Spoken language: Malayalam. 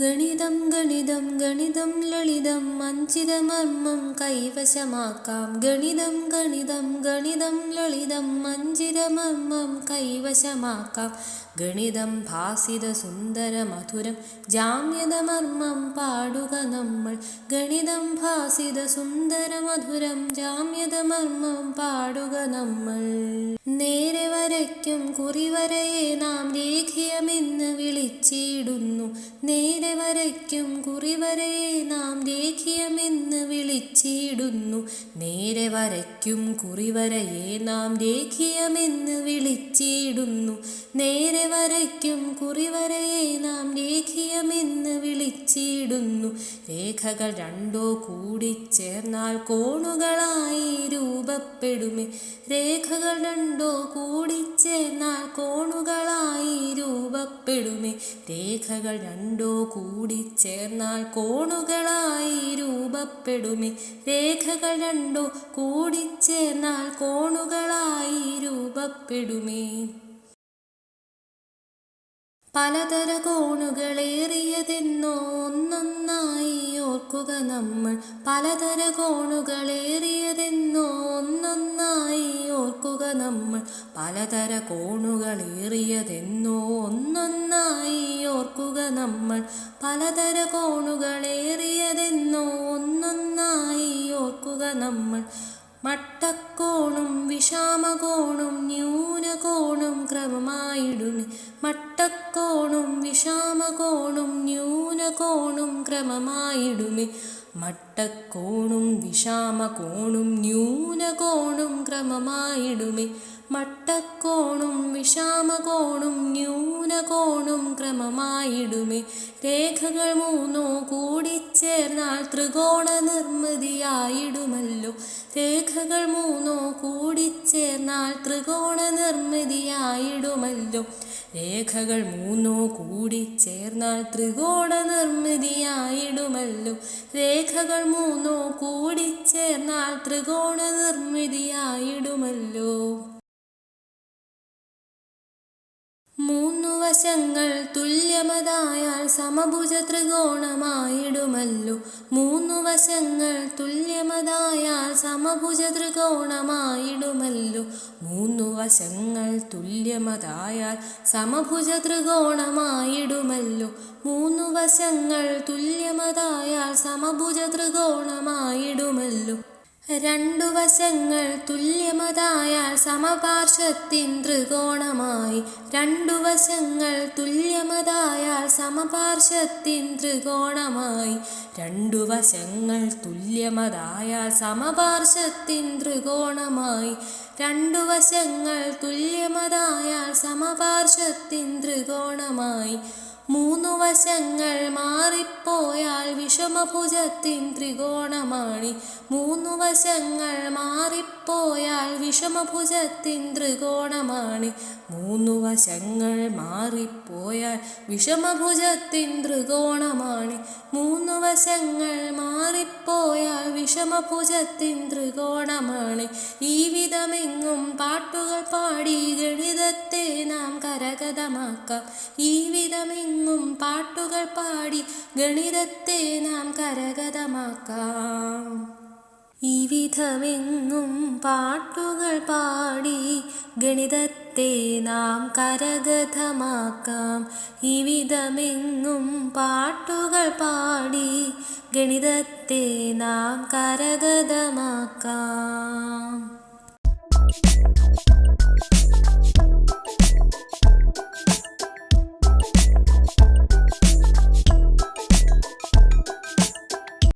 ഗണിതം ഗണിതം ഗണിതം ലളിതം മഞ്ചിതമർമ്മം കൈവശമാക്കാം. ഗണിതം ഗണിതം ഗണിതം ലളിതം മഞ്ചിതമർമ്മം കൈവശമാക്കാം. ഗണിതം ഭാസിത സുന്ദര മധുരം ജാമ്യതമർമ്മം പാടുക നമ്മൾ. ഗണിതം ഭാസിത സുന്ദര മധുരം ജാമ്യതമർമ്മം പാടുക നമ്മൾ. നേരെ വരയ്ക്കും കുറിവരയെ നാം രേഖീയമെന്ന് വിളിച്ചിടുന്നു. നേരെ വരയ്ക്കും കുറിവരെ നാം ദേഹ്യമെന്ന് വിളിച്ചിടുന്നു. നേരെ വരയ്ക്കും കുറിവരയെ നാം ദേഹ്യമെന്ന് വിളിച്ചിടുന്നു. നേരെ വരയ്ക്കും കുറിവരയെ നാം രേഖീയമെന്ന് വിളിച്ചിടുന്നു. രേഖകൾ രണ്ടോ കൂടി ചേർന്നാൽ കോണുകളായി രൂപപ്പെടുമേ. രേഖകൾ രണ്ടോ കൂടി ചേർന്നാൽ കോണുകളായി രൂപപ്പെടുമേ. രേഖകൾ രണ്ടോ കൂടിച്ചേർന്നാൽ കോണുകളായി രൂപപ്പെടുമേ. രേഖകൾ രണ്ടോ കൂടിച്ചേർന്നാൽ കോണുകളായി രൂപപ്പെടുമേ. പലതര കോണുകളേറിയതെന്നോ ഒന്നൊന്നായി ഓർക്കുക നമ്മൾ. പലതര കോണുകളേറിയതെന്നോ ഒന്നൊന്നായി ഓർക്കുക നമ്മൾ. പലതര കോണുകളേറിയതെന്നോ ഓർക്കുക നമ്മൾ പലതര കോണുകളേറിയതെന്നോ ഒന്നൊന്നായി ഓർക്കുക നമ്മൾ. മട്ടക്കോണും വിഷാമകോണും ന്യൂനകോണും ക്രമമായിടുമേ മട്ടക്കോണും വിഷാമകോണും ന്യൂനകോണും ക്രമമായിടുമേ മട്ടക്കോണും വിഷാമകോണും ന്യൂനകോണും ക്രമമായിടുമേ. മട്ടക്കോണും വിഷാമകോണും ന്യൂനകോണും ക്രമമായിടുമേ. രേഖകൾ മൂന്നോ കൂടിച്ചേർന്നാൽ ത്രികോണ നിർമ്മിതിയായിടുമല്ലോ രേഖകൾ മൂന്നോ കൂടിച്ചേർന്നാൽ ത്രികോണ നിർമ്മിതിയായിടുമല്ലോ. രേഖകൾ മൂന്നോ കൂടിച്ചേർന്നാൽ ത്രികോണ നിർമ്മിതിയായിടുമല്ലോ. രേഖകൾ മൂന്നോ കൂടിച്ചേർന്നാൽ ത്രികോണ നിർമ്മിതിയായിടുമല്ലോ. മൂന്നു വശങ്ങൾ തുല്യമതായാൽ സമഭുജ ത്രികോണമായിടുമല്ലോ മൂന്നു വശങ്ങൾ തുല്യമതായാൽ സമഭുജ ത്രികോണമായിടുമല്ലോ മൂന്നു വശങ്ങൾ തുല്യമതായാൽ സമഭുജ ത്രികോണമായിടുമല്ലോ മൂന്നു വശങ്ങൾ തുല്യമതായാൽ സമഭുജ ത്രികോണമായിടുമല്ലോ രണ്ടു വശങ്ങൾ തുല്യമതായാൽ സമപാർശ്വത്തിൻ ത്രികോണമായി. രണ്ടു വശങ്ങൾ തുല്യമതായാൽ സമപാർശ്വത്തിൻ ത്രികോണമായി. രണ്ടു വശങ്ങൾ തുല്യമതായാൽ സമപാർശ്വത്തിൻ ത്രികോണമായി. രണ്ടു വശങ്ങൾ തുല്യമതായാൽ സമപാർശ്വത്തിൻ ത്രികോണമായി. മൂന്നു വശങ്ങൾ മാറിപ്പോയാൽ വിഷമഭുജത്തിൻ ത്രികോണമാണി. മൂന്നു വശങ്ങൾ മാറിപ്പോയാൽ വിഷമഭുജത്തിൻ ത്രികോണമാണി. മൂന്നു വശങ്ങൾ മാറിപ്പോയാൽ വിഷമഭുജത്തിൻ ത്രികോണമാണി. മൂന്നു വശങ്ങൾ മാറിപ്പോയാൽ വിഷമഭുജത്തിൻ ത്രികോണമാണ്. ഈ വിധമെങ്ങും പാട്ടുകൾ പാടി ഗണിതത്തെ നാം കരഗതമാക്കാം. ഈ വിധമെങ്ങും പാട്ടുകൾ പാടി ഗണിതത്തെ നാം കരഗതമാക്കാം. ഈ വിധമെങ്ങും പാട്ടുകൾ പാടി ഗണിതത്തെ നാം കരഗതമാക്കാം. ഈ വിധമെങ്ങും പാട്ടുകൾ പാടി ഗണിതത്തെ നാം കരഗതമാക്കാം.